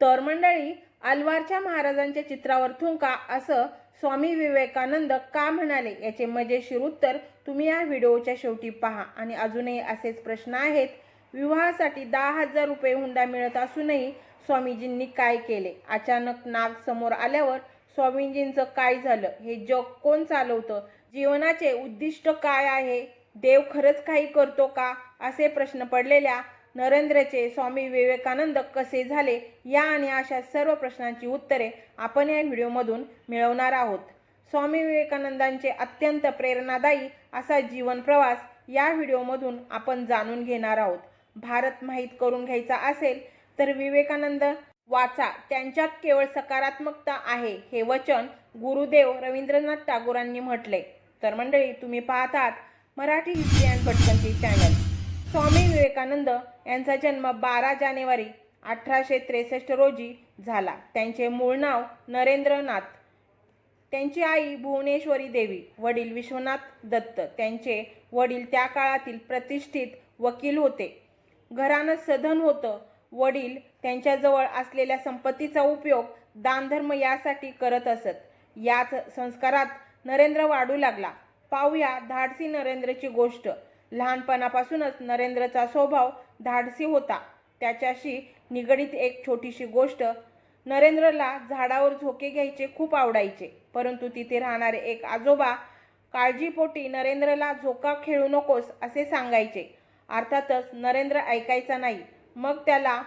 तर मंडळी अलवारच्या महाराजांच्या चित्रावर थुंका असं स्वामी विवेकानंद का म्हणाले? याचे मजेशीर उत्तर तुम्ही या व्हिडिओच्या शेवटी पहा. आणि अजूनही असेच प्रश्न आहेत. विवाहासाठी दहा हजार रुपये हुंडा मिळत असूनही स्वामीजींनी काय केले? अचानक नाग समोर आल्यावर स्वामीजींचं काय झालं? हे जग कोण चालवतं? जीवनाचे उद्दिष्ट काय आहे? देव खरंच काही करतो का? असे प्रश्न पडलेल्या नरेंद्रचे स्वामी विवेकानंद कसे झाले या आणि अशा सर्व प्रश्नांची उत्तरे आपण या व्हिडिओमधून मिळवणार आहोत. स्वामी विवेकानंदांचे अत्यंत प्रेरणादायी असा जीवन प्रवास या व्हिडिओमधून आपण जाणून घेणार आहोत. भारत माहीत करून घ्यायचा असेल तर विवेकानंद वाचा त्यांच्यात केवळ सकारात्मकता आहे हे वचन गुरुदेव रवींद्रनाथ टागोरांनी म्हटले. तर मंडळी तुम्ही पाहतात Marathi history and Bhatkanti channel Swami Vivekananda यांचा जन्म बारा जानेवारी अठराशे त्रेसष्ट रोजी झाला. त्यांचे मूळ नाव नरेंद्रनाथ. त्यांची आई भुवनेश्वरी देवी वडील विश्वनाथ दत्त. त्यांचे वडील त्या काळातील प्रतिष्ठित वकील होते. घरानं सधन होतं. वडील त्यांच्याजवळ असलेल्या संपत्तीचा उपयोग दानधर्म यासाठी करत असत. याच संस्कारात नरेंद्र वाढू लागला. पाहूया धाडसी नरेंद्रची गोष्ट. लहानपणापासूनच नरेंद्रचा स्वभाव धाडसी होता. त्याच्याशी निगडीत एक छोटीशी गोष्ट नरेंद्रला झाडावर झोके घ्यायचे खूप आवडायचे परंतु तिथे राहणारे एक आजोबा काळजीपोटी नरेंद्रला झोका खेळू नकोस असे सांगायचे. अर्थातच नरेंद्र ऐकायचा नाही. मग त्याला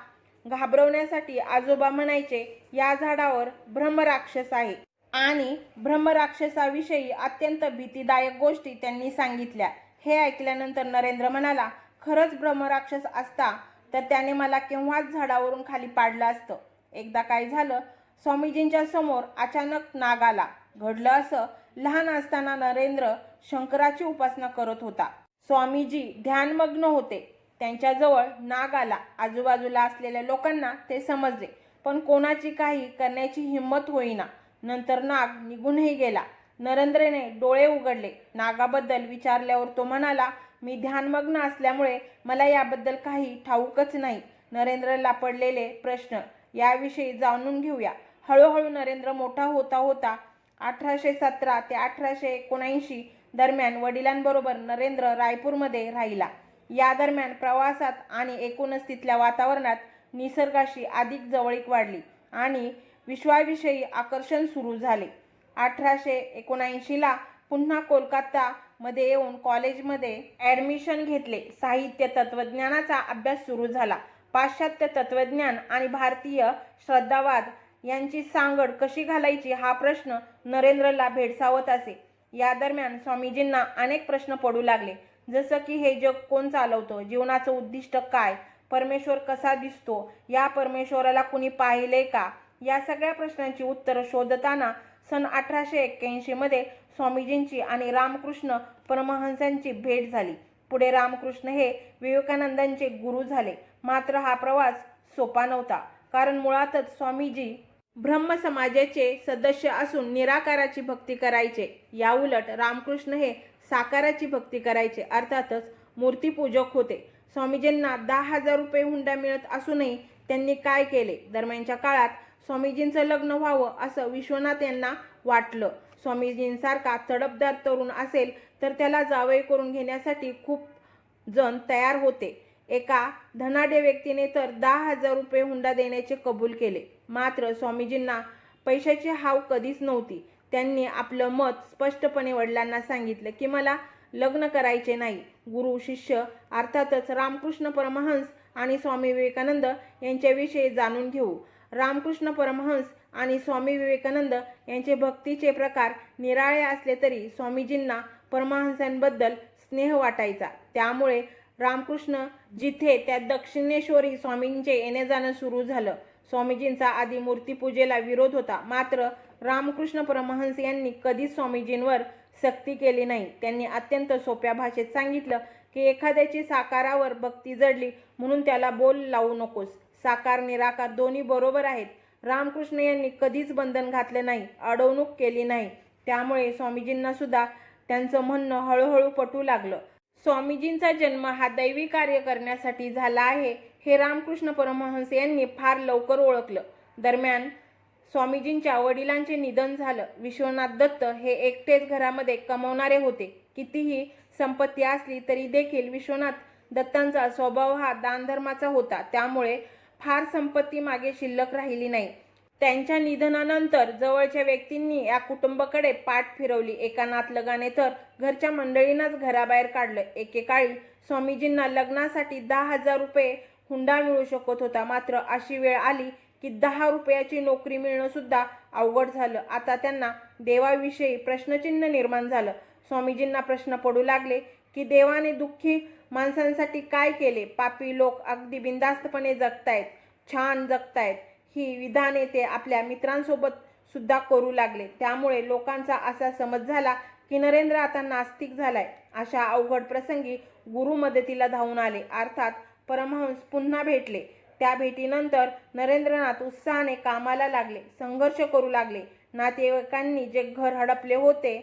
घाबरवण्यासाठी आजोबा म्हणायचे या झाडावर ब्रह्मराक्षस आहे. आणि ब्रह्मराक्षसाविषयी अत्यंत भीतीदायक गोष्टी त्यांनी सांगितल्या. हे ऐकल्यानंतर नरेंद्र म्हणाला खरंच ब्रह्मराक्षस असता तर त्याने मला केव्हाच झाडावरून खाली पाडलं असतं. एकदा काय झालं स्वामीजींच्या समोर अचानक नाग आला. घडलं असं लहान असताना नरेंद्र शंकराची उपासना करत होता. स्वामीजी ध्यानमग्न होते. त्यांच्याजवळ नाग आला. आजूबाजूला असलेल्या लोकांना ते समजले पण कोणाची काही करण्याची हिंमत होईना. नंतर नाग निघूनही गेला. नरेंद्रने डोळे उघडले. नागाबद्दल विचारल्यावर तो म्हणाला मी ध्यानमग्न असल्यामुळे मला याबद्दल काही ठाऊकच नाही नरेंद्रला पडलेले प्रश्न याविषयी जाणून घेऊया. हळूहळू नरेंद्र मोठा होता होता अठराशे सतरा ते अठराशे एकोणऐंशी दरम्यान वडिलांबरोबर नरेंद्र रायपूरमध्ये राहिला. या दरम्यान प्रवासात आणि एकूणच तिथल्या वातावरणात निसर्गाशी अधिक जवळीक वाढली आणि विश्वाविषयी आकर्षण सुरू झाले. अठराशे एकोणऐंशीला पुन्हा कोलकातामध्ये येऊन कॉलेजमध्ये ॲडमिशन घेतले. साहित्य तत्त्वज्ञानाचा अभ्यास सुरू झाला. पाश्चात्य तत्त्वज्ञान आणि भारतीय श्रद्धावाद यांची सांगड कशी घालायची हा प्रश्न नरेंद्रला भेडसावत असे. या दरम्यान स्वामीजींना अनेक प्रश्न पडू लागले. जसं की हे जग कोण चालवतं? जीवनाचं उद्दिष्ट काय? परमेश्वर कसा दिसतो? या परमेश्वराला कुणी पाहिले का? या सगळ्या प्रश्नांची उत्तरं शोधताना सन अठराशे एक्क्याऐंशीमध्ये स्वामीजींची आणि रामकृष्ण परमहंसांची भेट झाली. पुढे रामकृष्ण हे विवेकानंदांचे गुरु झाले. मात्र हा प्रवास सोपा नव्हता. कारण मुळातच स्वामीजी ब्रह्म समाजाचे सदस्य असून निराकाराची भक्ती करायचे. याउलट रामकृष्ण हे साकाराची भक्ती करायचे. अर्थातच मूर्तीपूजक होते. स्वामीजींना दहा हजार रुपये हुंडा मिळत असूनही त्यांनी काय केले? दरम्यानच्या काळात स्वामीजींचं लग्न व्हावं असं विश्वनाथ यांना वाटलं. स्वामीजींसारखा तडपदार तरुण असेल तर त्याला जावई करून घेण्यासाठी खूप जण तयार होते. एका धनाढ्य व्यक्तीने तर दहा हजार रुपये हुंडा देण्याचे कबूल केले. मात्र स्वामीजींना पैशाची हाव कधीच नव्हती. त्यांनी आपलं मत स्पष्टपणे वडिलांना सांगितलं की मला लग्न करायचे नाही. गुरु शिष्य अर्थातच रामकृष्ण परमहंस आणि स्वामी विवेकानंद यांच्याविषयी जाणून घेऊ. रामकृष्ण परमहंस आणि स्वामी विवेकानंद यांचे भक्तीचे प्रकार निराळे असले तरी स्वामीजींना परमहंसांबद्दल स्नेह वाटायचा. त्यामुळे रामकृष्ण जिथे त्या दक्षिणेश्वरी स्वामींचे येणे जाणं सुरू झालं. स्वामीजींचा आधी मूर्तीपूजेला विरोध होता. मात्र रामकृष्ण परमहंस यांनी कधीच स्वामीजींवर सक्ती केली नाही. त्यांनी अत्यंत सोप्या भाषेत सांगितलं की एखाद्याची साकारावर भक्ती जडली म्हणून त्याला बोल लावू नकोस. साकार निराकार दोन्ही बरोबर आहेत. रामकृष्ण यांनी कधीच बंधन घातले नाही अडवणूक केली नाही. त्यामुळे स्वामीजींना सुद्धा त्यांचं म्हणणं हळूहळू पटू लागलं. स्वामीजींचा जन्म हा दैवी कार्य करण्यासाठी झाला आहे हे रामकृष्ण परमहंस यांनी फार लवकर ओळखलं. दरम्यान स्वामीजींच्या वडिलांचे निधन झालं. विश्वनाथ दत्त हे एकटेच घरामध्ये कमवणारे होते. कितीही संपत्ती असली तरी देखील विश्वनाथ दत्तांचा स्वभाव हा दानधर्माचा होता. त्यामुळे फार संपत्ती मागे शिल्लक राहिली नाही. त्यांच्या निधनानंतर जवळच्या व्यक्तींनी या कुटुंबाकडे पाठ फिरवली. एका नातलगाने तर घरच्या मंडळींनाच घराबाहेर काढलं. एकेकाळी स्वामीजींना लग्नासाठी दहा हजार रुपये हुंडा मिळू शकत होता. मात्र अशी वेळ आली की दहा रुपयाची नोकरी मिळणं सुद्धा अवघड झालं. आता त्यांना देवाविषयी प्रश्नचिन्ह निर्माण झालं. स्वामीजींना प्रश्न पडू लागले की देवाने दुःखी माणसांसाठी काय केले? पापी लोक अगदी बिंदास्तपणे जगतायत छान जगतायत. ही विधाने ते आपल्या मित्रांसोबत सुद्धा करू लागले. त्यामुळे लोकांचा असा समज झाला की नरेंद्र आता नास्तिक झालाय. अशा अवघड प्रसंगी गुरु मदतीला धावून आले. अर्थात परमहंस पुन्हा भेटले. त्या भेटीनंतर नरेंद्रनाथ उत्साहाने कामाला लागले संघर्ष करू लागले. नातेवाईकांनी जे घर हडपले होते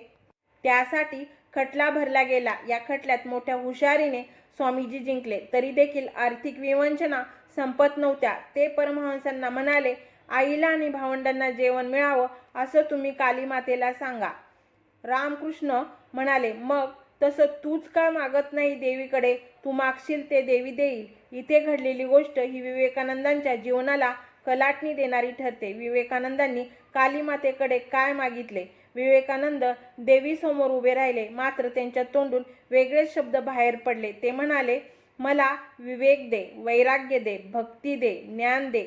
त्यासाठी खटला भरला गेला. या खटल्यात मोठ्या हुशारीने स्वामीजी जिंकले. तरी देखील आर्थिक विवंचना संपत नव्हत्या. ते परमहंसांना म्हणाले आईला आणि भावंडांना जेवण मिळावं असं तुम्ही कालीमातेला सांगा. रामकृष्ण म्हणाले मग तसं तूच का मागत नाही देवीकडे? तू मागशील ते देवी देईल. इथे घडलेली गोष्ट ही विवेकानंदांच्या जीवनाला कलाटणी देणारी ठरते. विवेकानंदांनी कालीमातेकडे काय मागितले? विवेकानंद देवीसमोर उभे राहिले. मात्र त्यांच्या तोंडून वेगळेच शब्द बाहेर पडले. ते म्हणाले मला विवेक दे वैराग्य दे भक्ती दे ज्ञान दे.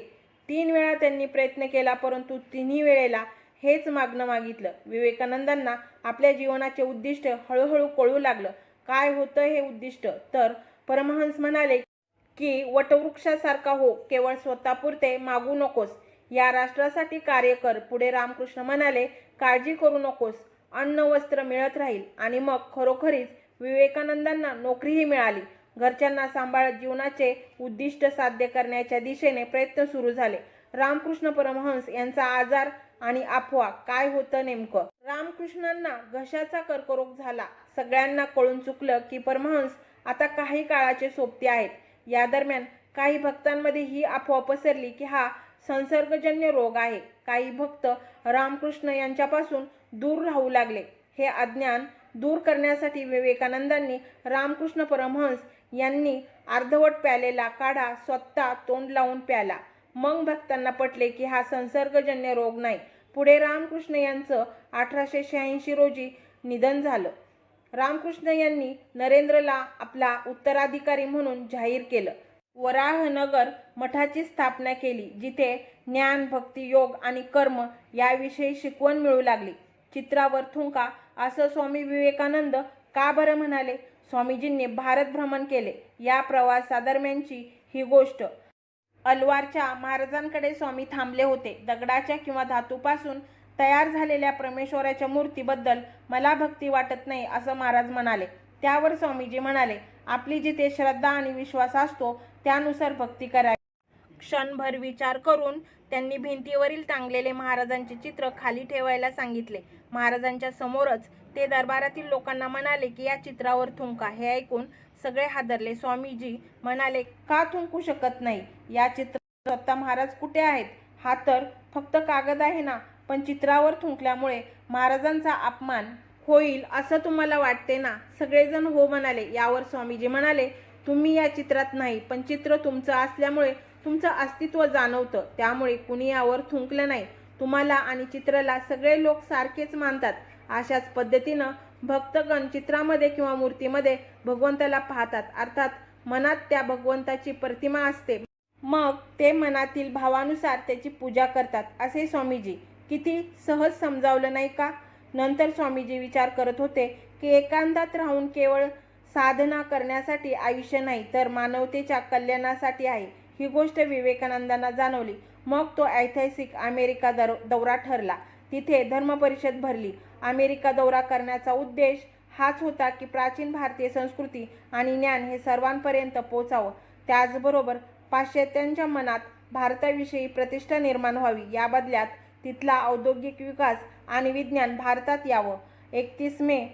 तीन वेळा त्यांनी प्रयत्न केला परंतु तिन्ही वेळेला हेच मागणं मागितलं. विवेकानंदांना आपल्या जीवनाचे उद्दिष्ट हळूहळू कळू लागलं. काय होतं हे उद्दिष्ट? तर परमहंस म्हणाले की वटवृक्षासारखा हो केवळ स्वतःपुरते मागू नकोस. या राष्ट्रासाठी कार्य कर. पुढे रामकृष्ण म्हणाले काळजी करू नकोस. अन्न वस्त्र मिळत राहील आणि मग खरोखरीच विवेकानंदांना नोकरीही मिळाली. घरच्यांना सांभाळत जीवनाचे उद्दिष्ट साध्य करण्याच्या दिशेने प्रयत्न सुरू झाले. रामकृष्ण परमहंस यांचा आजार आणि अफवा काय होतं नेमकं? रामकृष्णांना घशाचा कर्करोग झाला. सगळ्यांना कळून चुकलं की परमहंस आता काही काळाचे सोबते आहेत. या दरम्यान काही भक्तांमध्ये ही अफवा पसरली की हा संसर्गजन्य रोग आहे. काही भक्त रामकृष्ण यांच्यापासून दूर राहू लागले. हे अज्ञान दूर करण्यासाठी विवेकानंदांनी रामकृष्ण परमहंस यांनी अर्धवट प्यालेला काढा स्वतः तोंड लावून प्याला. मग भक्तांना पटले की हा संसर्गजन्य रोग नाही. पुढे रामकृष्ण यांचं अठराशे शहाऐंशी रोजी निधन झालं. रामकृष्ण यांनी नरेंद्रला आपला उत्तराधिकारी म्हणून जाहीर केलं. वराहनगर मठाची स्थापना केली जिथे ज्ञान भक्ती योग आणि कर्म याविषयी शिकवण मिळू लागली. चित्रावर थुंका असं स्वामी विवेकानंद का बरं म्हणाले? स्वामीजींनी भारत भ्रमण केले. या प्रवासादरम्यानची ही गोष्ट. अलवारच्या महाराजांकडे स्वामी थांबले होते. दगडाच्या किंवा धातूपासून तयार झालेल्या परमेश्वराच्या मूर्तीबद्दल मला भक्ती वाटत नाही असं महाराज म्हणाले. त्यावर स्वामीजी म्हणाले आपली जिथे श्रद्धा आणि विश्वास असतो त्यानुसार भक्ती करावी. क्षणभर विचार करून त्यांनी भिंतीवरील टांगलेले महाराजांचे चित्र खाली ठेवायला सांगितले. महाराजांच्या समोरच ते दरबारातील लोकांना म्हणाले की या चित्रावर थुंका. हे ऐकून सगळे हादरले. स्वामीजी म्हणाले का थुंकू शकत नाही? या चित्र स्वतः महाराज कुठे आहेत? हा तर फक्त कागद आहे ना. पण चित्रावर थुंकल्यामुळे महाराजांचा अपमान होईल असं तुम्हाला वाटते ना? सगळेजण हो म्हणाले. यावर स्वामीजी म्हणाले तुम्ही या चित्रात नाही पण चित्र तुमचं असल्यामुळे तुमचं अस्तित्व जाणवतं. त्यामुळे कुणी यावर थुंकलं नाही. तुम्हाला आणि चित्राला सगळे लोक सारखेच मानतात. अशाच पद्धतीनं भक्तगण चित्रामध्ये किंवा मूर्तीमध्ये भगवंताला पाहतात. अर्थात मनात त्या भगवंताची प्रतिमा असते. मग ते मनातील भावानुसार त्याची पूजा करतात असे स्वामीजी. किती सहज समजावलं नाही का? नंतर स्वामीजी विचार करत होते की एकांतात राहून केवळ साधना करण्यासाठी आयुष्य नाही तर मानवतेच्या कल्याणासाठी आहे ही गोष्ट विवेकानंदांना जाणवली. मग तो ऐतिहासिक अमेरिका दर दौरा ठरला. तिथे धर्मपरिषद भरली. अमेरिका दौरा करण्याचा उद्देश हाच होता की प्राचीन भारतीय संस्कृती आणि ज्ञान हे सर्वांपर्यंत पोचावं. त्याचबरोबर पाश्चात्यांच्या मनात भारताविषयी प्रतिष्ठा निर्माण व्हावी या बदल्यात तिथला औद्योगिक विकास आणि विज्ञान भारतात यावं. एकतीस मे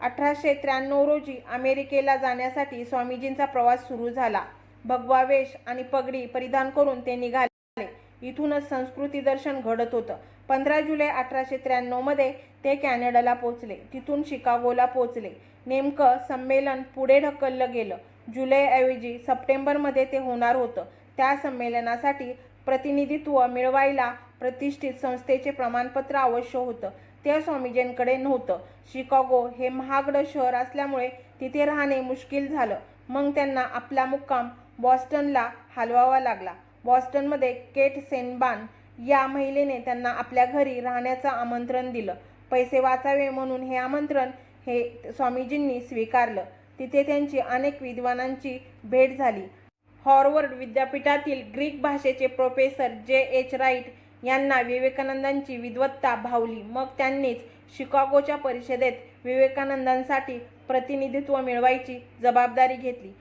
अठराशे त्र्याण्णव रोजी अमेरिकेला जाण्यासाठी स्वामीजींचा प्रवास सुरू झाला. भगवा वेश आणि पगडी परिधान करून ते निघाले. इथूनच संस्कृती दर्शन घडत होतं. पंधरा जुलै अठराशे त्र्याण्णवमध्ये ते कॅनडाला पोचले तिथून शिकागोला पोचले नेमकं संमेलन पुढे ढकललं गेलं. जुलैऐवजी सप्टेंबरमध्ये ते होणार होतं. त्या संमेलनासाठी प्रतिनिधित्व मिळवायला प्रतिष्ठित संस्थेचे प्रमाणपत्र आवश्यक होतं. ते स्वामीजींकडे नव्हतं. शिकागो हे महागडं शहर असल्यामुळे तिथे राहणे मुश्किल झालं. मग त्यांना आपला मुक्काम बॉस्टनला हलवावा लागला. बॉस्टनमध्ये केट सेनबान या महिलेने त्यांना आपल्या घरी राहण्याचं आमंत्रण दिलं. पैसे वाचावे म्हणून हे आमंत्रण हे स्वामीजींनी स्वीकारलं. तिथे त्यांची अनेक विद्वानांची भेट झाली. हॉर्वर्ड विद्यापीठातील ग्रीक भाषेचे प्रोफेसर जे एच राईट यांना विवेकानंदांची विद्वत्ता भावली. मग त्यांनीच शिकागोच्या परिषदेत विवेकानंदांसाठी प्रतिनिधित्व मिळवायची जबाबदारी घेतली.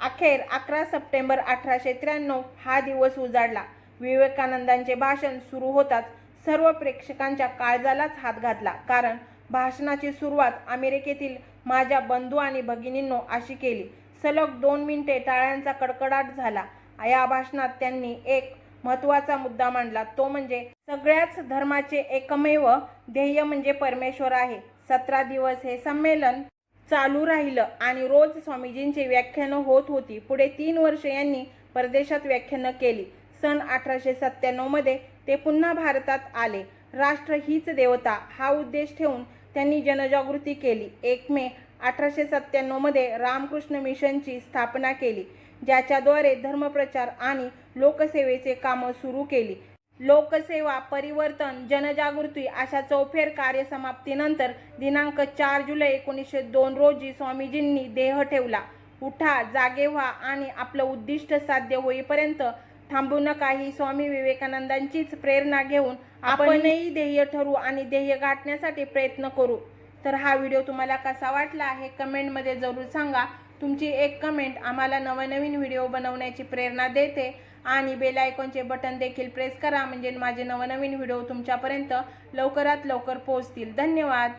अखेर अकरा सप्टेंबर अठराशे त्र्याण्णव हा दिवस उजाडला. विवेकानंदांचे भाषण सुरू होताच सर्व प्रेक्षकांच्या काळजालाच हात घातला. कारण भाषणाची सुरुवात अमेरिकेतील माझ्या बंधू आणि भगिनींनो अशी केली. सलग दोन मिनिटे टाळ्यांचा कडकडाट झाला. या भाषणात त्यांनी एक महत्त्वाचा मुद्दा मांडला. तो म्हणजे सगळ्याच धर्माचे एकमेव ध्येय म्हणजे परमेश्वर आहे. सतरा दिवस हे संमेलन चालू राहिलं आणि रोज स्वामीजींची व्याख्यानं होत होती. पुढे तीन वर्ष यांनी परदेशात व्याख्यानं केली. सन अठराशे सत्त्याण्णवमध्ये ते पुन्हा भारतात आले. राष्ट्र हीच देवता हा उद्देश ठेवून त्यांनी जनजागृती केली. एक मे अठराशे सत्त्याण्णवमध्ये रामकृष्ण मिशनची स्थापना केली ज्याच्याद्वारे धर्मप्रचार आणि लोकसेवेचे कामं सुरू केली. लोकसेवा परिवर्तन जनजागृती अशा चौफेर कार्यसमाप्तीनंतर दिनांक चार जुलै एकोणीसशे दोन रोजी स्वामीजींनी देह ठेवला. उठा जागे व्हा आणि आपलं उद्दिष्ट साध्य होईपर्यंत थांबू नका ही स्वामी विवेकानंदांचीच प्रेरणा घेऊन आपणही ध्येय ठरू आणि ध्येय गाठण्यासाठी प्रयत्न करू. तर हा व्हिडिओ तुम्हाला कसा वाटला हे कमेंटमध्ये जरूर सांगा. तुमची एक कमेंट आम्हाला नवनवीन व्हिडिओ बनवण्याची प्रेरणा देते. आणि बेल आयकॉनचे बटन देखील प्रेस करा म्हणजे माझे नवनवीन व्हिडिओ तुमच्यापर्यंत लवकरात लवकर पोहोचतील. धन्यवाद!